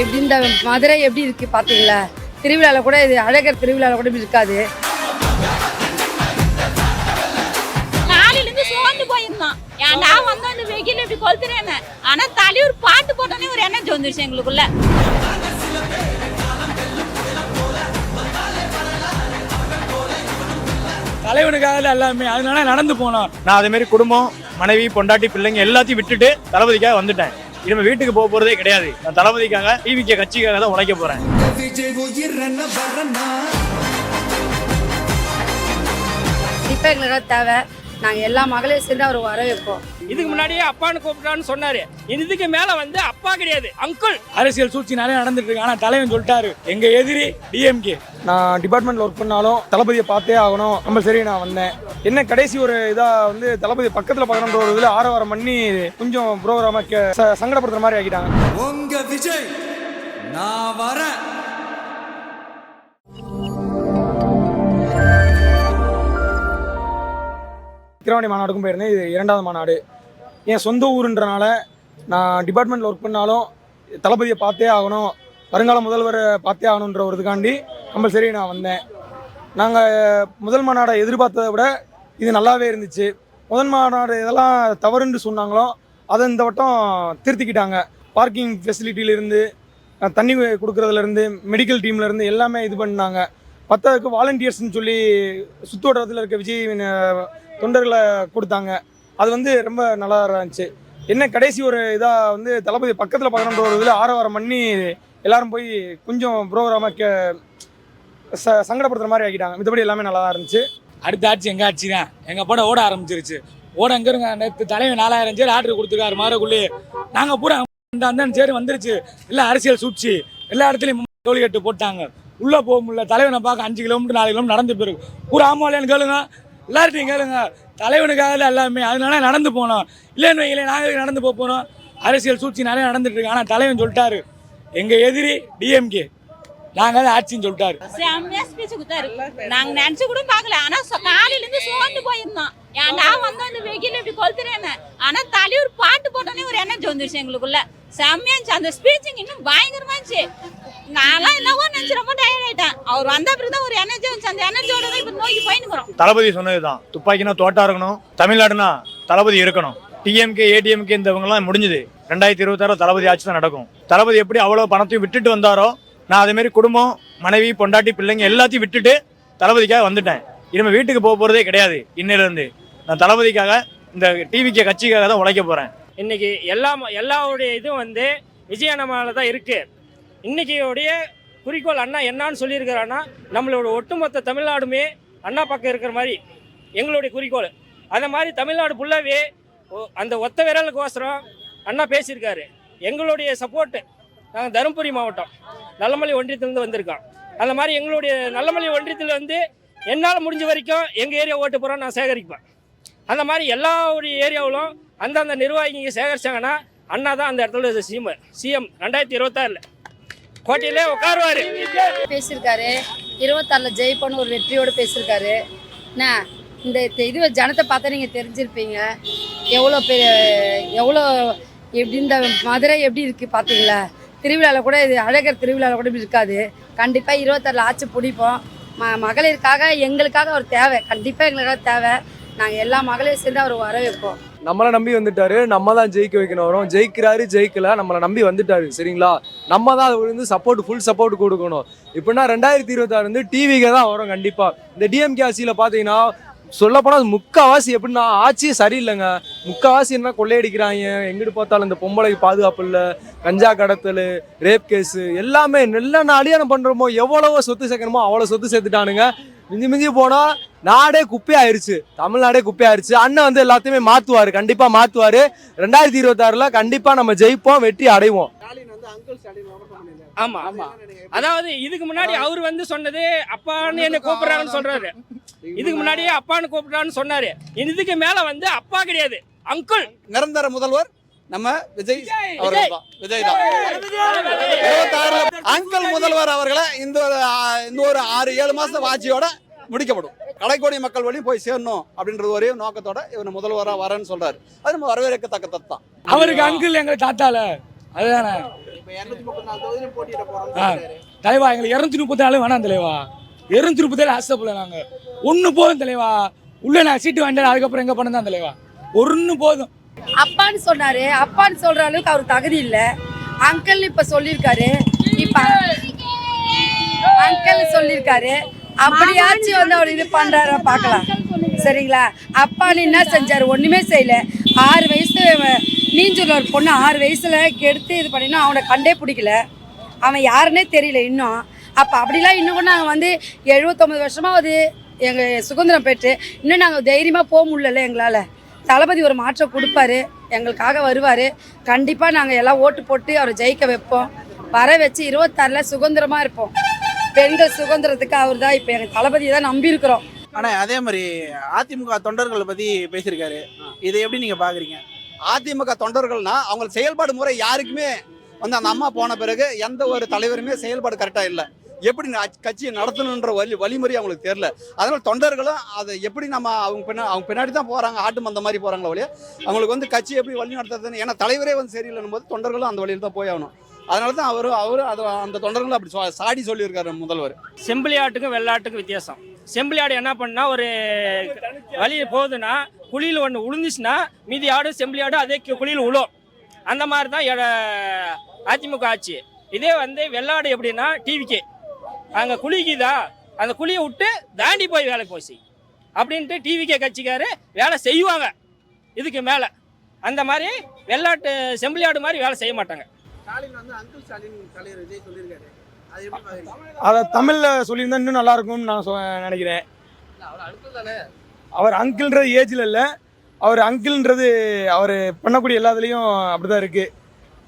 எப்படி இந்த மதுரை எப்படி இருக்கு பாத்தீங்களா திருவிழாவில் கூட இது அழகர் திருவிழாவில் கூட இப்படி இருக்காது. காலையில இருந்து சோர்ந்து போயிருந்தோம் ஏன் நான் வந்து அந்த வெயில் இப்படி கொளுத்துறேன்னு. ஆனா தலைவர் பாட்டு போட்டோன்னே ஒரு எனர்ஜி வந்துருச்சு எங்களுக்குள்ள. தலைவனுக்காக எல்லாமே. அதனால நடந்து போனோம். நான் அதே மாதிரி குடும்பம் மனைவி பொண்டாட்டி பிள்ளைங்க எல்லாத்தையும் விட்டுட்டு தளபதிக்காக வந்துட்டேன். இனிமே வீட்டுக்கு போக போறதே கிடையாது. நான் தளபதிக்காக டிவிகே கட்சிக்காக தான் உழைக்க போறேன். விஜய் இப்போ எங்களுக்கு தேவை. நாங்கள் எல்லா மகளையும் சேர்ந்து அவர் வர வைப்போம் இதுக்கு முன்னாடியே அப்பான்னு கூப்பிட்டான்னு சொன்னாரு. இதுக்கு மேல வந்து அப்பா கிடையாது அங்கிள் அரசியல் சூழ்ச்சி நிறைய நடந்துட்டு இருக்கு. ஆனா தலைவன் சொல்லிட்டாரு எங்க எதிரி டிஎம்கே நான் டிபார்ட்மெண்ட்ல ஒர்க் பண்ணாலும் தளபதியை பார்த்தே ஆகணும். நம்ம சரி நான் வந்தேன். என்ன கடைசி ஒரு இதா வந்து தளபதி பக்கத்துல பார்க்கணுன்ற ஒரு இதுல ஆரவாரம் பண்ணி கொஞ்சம் ப்ரோக்ராம சங்கடப்படுத்துற மாதிரி ஆக்கிட்டாங்க. உங்க விஜய் நான் வரேன். விக்கிரவாணி மாநாடுக்கும் போயிருந்தேன். இது இரண்டாவது மாநாடு. என் சொந்த ஊருன்றனால நான் டிபார்ட்மெண்ட்டில் ஒர்க் பண்ணாலும் தளபதியை பார்த்தே ஆகணும். வருங்கால முதல்வரை பார்த்தே ஆகணுன்ற ஒரு இதுக்காண்டி கம்பல்சரி நான் வந்தேன். நாங்கள் முதல் மாநாடை எதிர்பார்த்ததை விட இது நல்லாவே இருந்துச்சு. முதல் மாநாடு இதெல்லாம் தவறுன்னு சொன்னாங்களோ அதை இந்த வட்டம் திருத்திக்கிட்டாங்க. பார்க்கிங் ஃபெசிலிட்டியிலேருந்து தண்ணி கொடுக்குறதுலேருந்து மெடிக்கல் டீம்லேருந்து எல்லாமே இது பண்ணாங்க. பத்தாவதுக்கு வாலண்டியர்ஸ்னு சொல்லி சுற்று வட்டத்தில் இருக்க விஜய் தொண்டர்களை கொடுத்தாங்க. அது வந்து ரொம்ப நல்லா இருந்துச்சு. என்ன கடைசி ஒரு இதாக வந்து தளபதி பக்கத்தில் பார்க்கணுன்ற ஒரு இதில் ஆரவாரம் பண்ணி எல்லாரும் போய் கொஞ்சம் ப்ரோக்ராமை கே ச சங்கடப்படுத்துகிற மாதிரி ஆக்கிட்டாங்க. மித்தபடி எல்லாமே நல்லா தான் இருந்துச்சு. அடுத்த ஆட்சி எங்கள் ஆட்சி தான்? எங்கள் போட ஓட ஆரம்பிச்சிருச்சு. ஓட எங்கேருங்க நேற்று தலைவன் நாலாயிரம் சேர் ஆர்டர் கொடுத்துருக்காரு மாறக்குள்ளே நாங்கள் பூரா அந்த அந்த சேர் வந்துருச்சு. இல்லை அரசியல் சூழ்ச்சி. எல்லா இடத்துலையும் டோல்கேட்டு போட்டாங்க. உள்ளே போக முடியல. தலைவனை பார்க்க அஞ்சு கிலோமீட்டர் நாலு கிலோமீட்டர் நடந்து போயிருக்கு. பூரா ஆமாலையான்னு கேளுங்க. எல்லார்ட்டையும் கேளுங்க. தலைவனுக்காக தான் எல்லாமே அதனால நடந்து போனோம். இல்லைன்னு வைங்களேன் நாங்கள் நடந்து போக போனோம் அரசியல் சூழ்ச்சி நிறைய நடந்துட்டு இருக்கு. ஆனா தலைவன் சொல்லிட்டாரு எங்க எதிரி டிஎம்கே நாங்க தான் ஆட்சின்னு சொல்லிட்டாரு. செம்மையா ஸ்பீச் கொடுத்தாரு. நாங்க நினைச்சு கூட பாக்கல ஆனா காலையில இருந்து சோர்ந்து போயிருந்தோம் நான் வந்து அந்த வெயில் இப்படி கொளுத்துறேன்னு. ஆனா தலைவர் பாட்டு போட்டோன்னே ஒரு எனர்ஜி வந்துருச்சு எங்களுக்குள்ள. செம்மையா இருந்துச்சு. அந்த ஸ்பீச்சிங் இன்னும் பயங்கரமா இருந்துச்சு. நான்லாம் என்னவோ நினைச்சு ரொம்ப டயர்ட் ஆயிட்டேன். அவர் வந்த பிறகுதான் ஒரு எனர்ஜி வந்துச்சு அந்த எனர்ஜியோட தான் இப்ப நோக்கி போயினுக்கிறோம் தளபதி சொன்னதுதான். துப்பாக்கினா தோட்டா இருக்கணும் தமிழ்நாடுனா தளபதி இருக்கணும். டிஎம்கே ஏடிஎம்கே இந்தவங்கலாம் முடிஞ்சுது. ரெண்டாயிரத்தி இருபத்தாறு தளபதி ஆட்சி தான் நடக்கும். தளபதி எப்படி அவ்வளோ பணத்தையும் விட்டுட்டு வந்தாரோ நான் அதே மாதிரி குடும்பம் மனைவி பொண்டாட்டி பிள்ளைங்க எல்லாத்தையும் விட்டுட்டு தளபதிக்காக வந்துட்டேன். இனிமே வீட்டுக்கு போக போறதே கிடையாது இன்னிலிருந்து. நான் தளபதிக்காக இந்த டிவிக்கு கட்சிக்காக தான் உழைக்க போறேன். இன்னைக்கு எல்லா எல்லாருடைய இதுவும் வந்து விஜய் அண்ணாமலை தான் இருக்கு. இன்னைக்கு குறிக்கோள் அண்ணா என்னன்னு சொல்லியிருக்கிறான்னா நம்மளோட ஒட்டுமொத்த தமிழ்நாடுமே அண்ணா பக்கம் இருக்கிற மாதிரி எங்களுடைய குறிக்கோள். அந்த மாதிரி தமிழ்நாடு ஃபுல்லாகவே அந்த ஒத்த விரலுக்கோசரம் அண்ணா பேசியிருக்காரு. எங்களுடைய சப்போர்ட்டு நாங்கள் தருமபுரி மாவட்டம் நல்லமலை ஒன்றியத்திலேருந்து வந்திருக்கோம். அந்த மாதிரி எங்களுடைய நல்லமலை ஒன்றியத்தில் வந்து என்னால் முடிஞ்ச வரைக்கும் எங்கள் ஏரியா ஓட்டு போகிறோம் நான் சேகரிப்பேன். அந்த மாதிரி எல்லா ஒரு ஏரியாவிலும் அந்தந்த நிர்வாகிங்க சேகரிச்சாங்கன்னா அண்ணா தான் அந்த இடத்துல சிஎம் சிஎம் ரெண்டாயிரத்தி இருபத்தாறில். கோட்டையிலே உட்காருவாரு. பேசியிருக்காரு. இருபத்தாறில் ஜெயிப்போன்னு ஒரு வெற்றியோடு பேசியிருக்காரு. என்ன இந்த இது ஜனத்தை பார்த்தா நீங்கள் தெரிஞ்சிருப்பீங்க. எவ்வளோ பெரிய எவ்வளோ எப்படி இந்த மதுரை எப்படி இருக்குது பார்த்தீங்களா? திருவிழாவில் கூட இது அழகர் திருவிழாவில் கூட இப்படி இருக்காது. கண்டிப்பாக இருபத்தாறில் ஆட்சி பிடிப்போம். ம மகளிருக்காக எங்களுக்காக அவர் தேவை. கண்டிப்பாக எங்களுக்காக தேவை. நாங்கள் எல்லா மகளையும் சேர்ந்து அவர் வர வைப்போம் நம்மளை நம்பி வந்துட்டாரு நம்ம தான் ஜெயிக்க வைக்கணும் வரும். ஜெயிக்கிறாரு ஜெயிக்கல நம்மளை நம்பி வந்துட்டாரு சரிங்களா? நம்ம தான் அது வந்து சப்போர்ட் ஃபுல் சப்போர்ட் கொடுக்கணும். இப்படின்னா ரெண்டாயிரத்தி இருபத்தாறு வந்து டிவிக்கு தான் வரும் கண்டிப்பா. இந்த டிஎம்கே ஆட்சியில் பார்த்தீங்கன்னா சொல்லப்போனால் முக்கால்வாசி எப்படின்னா ஆட்சியே சரியில்லைங்க. முக்கால்வாசி என்ன கொள்ளையடிக்கிறாங்க? எங்கிட்டு பார்த்தாலும் இந்த பொம்பளைக்கு பாதுகாப்பு இல்லை கஞ்சா கடத்தல் ரேப் கேஸு எல்லாமே நல்ல அழியானம் பண்ணுறோமோ எவ்வளவோ சொத்து சேர்க்கணுமோ அவ்வளோ சொத்து சேர்த்துட்டானுங்க. மிஞ்சி மிஞ்சி போனால் நாடே குப்பையாயிருச்சு. தமிழ்நாடே குப்பையாயிருச்சு. அண்ணன் வந்து எல்லாத்தையுமே மாற்றுவார் கண்டிப்பாக மாற்றுவார் ரெண்டாயிரத்தி இருபத்தாறில் கண்டிப்பாக நம்ம ஜெயிப்போம் வெற்றி அடைவோம். ஆமா ஆமா. அதாவது இதுக்கு முன்னாடி அவர் வந்து சொன்னது அப்பான்னு என்ன கூப்பிடுறாங்கன்னு சொல்றாரு. இதுக்கு முன்னாடியே அப்பான்னு கூப்பிடுறான்னு சொன்னாரு. இதுக்கு மேல வந்து அப்பா கிடையாது. அங்கிள் நிரந்தர முதல்வர் நம்ம விஜய் விஜய் தான். அங்கிள் முதல்வர் அவர்களை இந்த இந்த ஒரு ஆறு ஏழு மாசம் ஆட்சியோட முடிக்கப்படும். கடைக்கோடி மக்கள் வழி போய் சேரணும் அப்படின்றது ஒரே நோக்கத்தோட இவர் முதல்வராக வரேன்னு சொல்றாரு. அது நம்ம வரவேற்கத்தக்க தான் அவருக்கு அங்கிள் எங்க தாத்தால. அதுதானே. தலைவா எங்களுக்கு இரநூத்தி முப்பத்தி நாலு வேணாம் தலைவா. இரநூத்தி முப்பத்தி ஏழு ஆசைப்படல நாங்க. ஒன்று போதும் தலைவா. உள்ள நான் சீட்டு வாங்கிட்டேன் அதுக்கப்புறம் எங்க பணம் தான் தலைவா. ஒன்று போதும். அப்பான்னு சொன்னாரு. அப்பான்னு சொல்ற அளவுக்கு அவர் தகுதி இல்ல. அங்கிள் இப்ப சொல்லியிருக்காரு. இப்ப அங்கிள் சொல்லியிருக்காரு. அப்படியாச்சும் வந்து அவர் இது பண்றாரா பார்க்கலாம். சரிங்களா? அப்பான்னு என்ன செஞ்சாரு? ஒண்ணுமே செய்யல. ஆறு வயசு நீஞ்சூர்ல ஒரு பொண்ணு ஆறு வயசுல கெடுத்து இது பண்ணினா அவனை கண்டே பிடிக்கல. அவன் யாருன்னே தெரியல இன்னும். அப்போ அப்படிலாம் இன்னும் கூட நாங்கள் வந்து எழுபத்தொம்பது வருஷமாவது எங்கள் சுதந்திரம் பெற்று இன்னும் நாங்கள் தைரியமாக போக முடியல எங்களால். தளபதி ஒரு மாற்றம் கொடுப்பாரு. எங்களுக்காக வருவார். கண்டிப்பாக நாங்கள் எல்லாம் ஓட்டு போட்டு அவரை ஜெயிக்க வைப்போம். வர வச்சு இருபத்தாறில் சுதந்திரமாக இருப்போம். பெண்கள் சுதந்திரத்துக்கு அவர் தான் இப்போ எங்கள் தளபதியை தான் நம்பியிருக்கிறோம். ஆனா அதே மாதிரி அதிமுக தொண்டர்களை பத்தி பேசியிருக்காரு. இதை எப்படி நீங்க பாக்குறீங்க? அதிமுக தொண்டர்கள்னா அவங்க செயல்பாடு முறை யாருக்குமே வந்து அந்த அம்மா போன பிறகு எந்த ஒரு தலைவருமே செயல்பாடு கரெக்டாக இல்லை. எப்படி கட்சியை நடத்தணுன்ற வழி வழிமுறை அவங்களுக்கு தெரியல. அதனால தொண்டர்களும் அதை எப்படி நம்ம அவங்க பின்னா அவங்க பின்னாடி தான் போறாங்க ஆட்டு மந்த மாதிரி போறாங்களே ஒழிய அவங்களுக்கு வந்து கட்சி எப்படி வழி நடத்துறதுன்னு ஏன்னா தலைவரே வந்து சரியில்லைன்னும் போது தொண்டர்களும் அந்த வழியில் தான் போய் ஆகணும். அதனால தான் அவரும் அவரும் அது அந்த தொண்டர்களும் அப்படி சாடி சொல்லியிருக்காரு முதல்வர். செம்பிளியாட்டுக்கும் வெள்ளாட்டுக்கும் வித்தியாசம். செம்பிளியாடு என்ன பண்ணா ஒரு வழி போகுதுன்னா குழியில் ஒன்று உளுந்துச்சுன்னா மீதி ஆடு செம்பிளியாடு அதே குழியில் உழும். அந்த மாதிரி தான் அதிமுக ஆட்சி. இதே வந்து வெள்ளாடு எப்படின்னா டிவிக்கு. அங்கே குளிக்குதா? அந்த குழியை விட்டு தாண்டி போய் வேலை போச்சு அப்படின்ட்டு டிவிகே கட்சிக்காரு வேலை செய்வாங்க. இதுக்கு மேலே. அந்த மாதிரி வெள்ளாட்டு செம்பிளியாடு மாதிரி வேலை செய்ய மாட்டாங்க. அது தமிழில் சொல்லியிருந்தா இன்னும் நல்லா இருக்கும்னு நான் நினைக்கிறேன். அவர் அங்கிள்ன்றது ஏஜில் இல்லை. அவர் அங்கிள்ன்றது அவர் பண்ணக்கூடிய எல்லாத்துலேயும் அப்படி தான் இருக்குது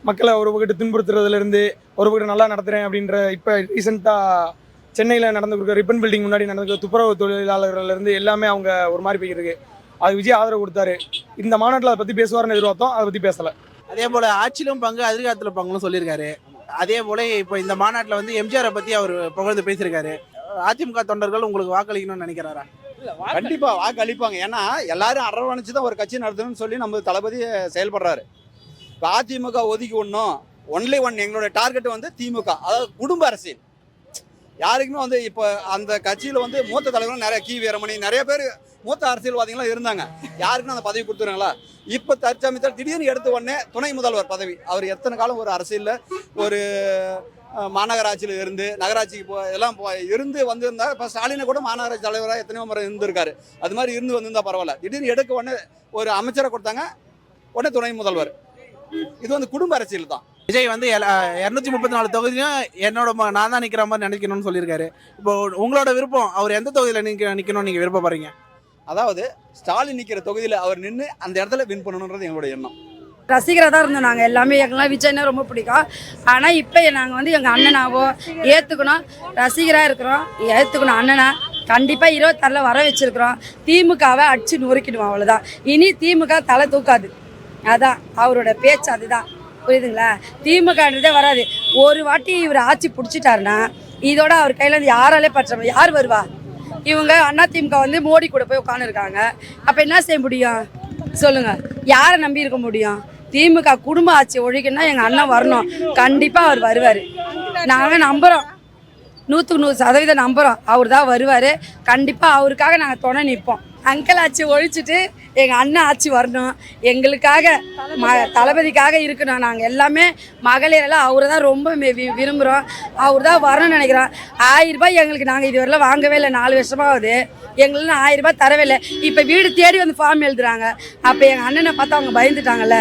மக்களை ஒரு பக்கத்து துன்புறுத்துறதுலேருந்து ஒரு பக்கத்து நல்லா நடத்துகிறேன் அப்படின்ற இப்போ ரீசெண்டாக சென்னையில் நடந்து கொடுக்குற ரிப்பன் பில்டிங் முன்னாடி நடந்த துப்புரவு தொழிலாளர்கள்லேருந்து எல்லாமே அவங்க ஒரு மாதிரி போய்க்கிட்டு இருக்கு அது விஜய் ஆதரவு கொடுத்தாரு. இந்த மாநாட்டில் அதை பற்றி பேசுவார்னு எதிர்பார்த்தோம் அதை பற்றி பேசலை. அதே போல ஆட்சியிலும் பங்கு அதிகாரத்துல பங்குன்னு சொல்லியிருக்காரு. அதே போல இப்போ இந்த மாநாட்டில் வந்து எம்ஜிஆரை பத்தி அவர் புகழ்ந்து பேசியிருக்காரு. அதிமுக தொண்டர்கள் உங்களுக்கு வாக்களிக்கணும்னு நினைக்கிறாரா? கண்டிப்பா வாக்கு அளிப்பாங்க ஏன்னா எல்லாரும் அரவணைச்சு தான் ஒரு கட்சி நடத்தணும்னு சொல்லி நம்ம தளபதி செயல்படுறாரு. இப்போ அதிமுக ஒதுக்கி ஒன்றும் ஒன்லி ஒன் எங்களோட டார்கெட் வந்து திமுக. அதாவது குடும்ப அரசியல். யாருக்குமே வந்து இப்போ அந்த கட்சியில் வந்து மூத்த தலைவர்கள் நிறைய கி வீரமணி நிறைய பேர் மூத்த அரசியல்வாதிகளாம் இருந்தாங்க. யாருக்குமே அந்த பதவி கொடுத்துருங்களா இப்போ தற்சமயத்தில் திடீர்னு எடுத்த உடனே துணை முதல்வர் பதவி. அவர் எத்தனை காலம் ஒரு அரசியலில் ஒரு மாநகராட்சியில் இருந்து நகராட்சிக்கு போ எல்லாம் போ இருந்து வந்திருந்தா இப்போ ஸ்டாலினை கூட மாநகராட்சி தலைவராக எத்தனையோ முறை இருந்திருக்காரு. அது மாதிரி இருந்து வந்திருந்தா பரவாயில்ல. திடீர்னு எடுக்க உடனே ஒரு அமைச்சரை கொடுத்தாங்க உடனே துணை முதல்வர். இது வந்து குடும்ப அரசியல் தான். விஜய் வந்து இரநூத்தி முப்பத்தி நாலு தொகுதியும் என்னோட ம- நான் தான் நிக்கிற மாதிரி நினைக்கணும்னு சொல்லியிருக்காரு. இப்போ உங்களோட விருப்பம் அவர் எந்த தொகுதியில நிக்க நிக்கணும்னு நீங்க விருப்பப்படுறீங்க? அதாவது ஸ்டாலின் நிற்கிற தொகுதியில் அவர் நின்று அந்த இடத்துல வின் பண்ணணுன்றது எங்களோட எண்ணம். ரசிகராக தான் இருந்தோம் நாங்கள் எல்லாமே. எங்கெல்லாம் விஜய்னா ரொம்ப பிடிக்கும். ஆனால் இப்போ நாங்கள் வந்து எங்கள் அண்ணனாவோ ஏற்றுக்கணும் ரசிகராக இருக்கிறோம். ஏற்றுக்கணும் அண்ணனா. கண்டிப்பாக இருபத்தாறில் வர வச்சிருக்கிறோம். திமுகவை அடிச்சு நொறுக்கிடுவோம் அவ்வளோதான் இனி திமுக தலை தூக்காது. அதான் அவரோட பேச்சு அதுதான். புரியுதுங்களா? திமுகன்றதே வராது. ஒரு வாட்டி இவர் ஆட்சி பிடிச்சிட்டாருன்னா இதோட அவர் கையில் இருந்து யாராலே பற்ற யார் வருவா? இவங்க அண்ணா திமுக வந்து மோடி கூட போய் உட்காந்துருக்காங்க அப்போ என்ன செய்ய முடியும்? சொல்லுங்கள் யாரை நம்பி இருக்க முடியும்? திமுக குடும்ப ஆட்சி ஒழிக்கணும்னா எங்கள் அண்ணன் வரணும். கண்டிப்பாக அவர் வருவார். நாங்கள் நம்புகிறோம் நூற்றுக்கு நூறு சதவீதம் நம்புகிறோம் அவர் தான் வருவார். கண்டிப்பாக அவருக்காக நாங்கள் துணை நிற்போம் அங்கிள் ஆட்சி ஒழிச்சிட்டு எங்கள் அண்ணன் ஆட்சி வரணும். எங்களுக்காக ம தளபதிக்காக இருக்கணும். நாங்கள் எல்லாமே மகளிரெல்லாம் அவரை தான் ரொம்ப விரும்புகிறோம் அவர் தான் வரணும்னு நினைக்கிறோம். ஆயிரம் ரூபாய் எங்களுக்கு நாங்கள் இதுவரையிலும் வாங்கவே இல்லை. நாலு வருஷமாகுது எங்களுக்கு ஆயிரம் ரூபாய் தரவே இல்லை. இப்போ வீடு தேடி வந்து ஃபார்ம் எழுதுறாங்க. அப்போ எங்கள் அண்ணனை பார்த்து அவங்க பயந்துட்டாங்கல்ல?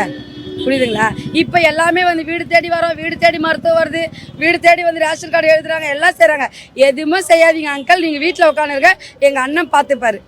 புரியுதுங்களா? இப்போ எல்லாமே வந்து வீடு தேடி வரோம். வீடு தேடி மருத்துவம் வருது. வீடு தேடி வந்து ரேஷன் கார்டு எழுதுறாங்க. எல்லாம் செய்கிறாங்க எதுவுமே செய்யாதீங்க அங்கிள். நீங்கள் வீட்டில் உட்காந்துருக்க எங்கள் அண்ணன் பார்த்துப்பாரு.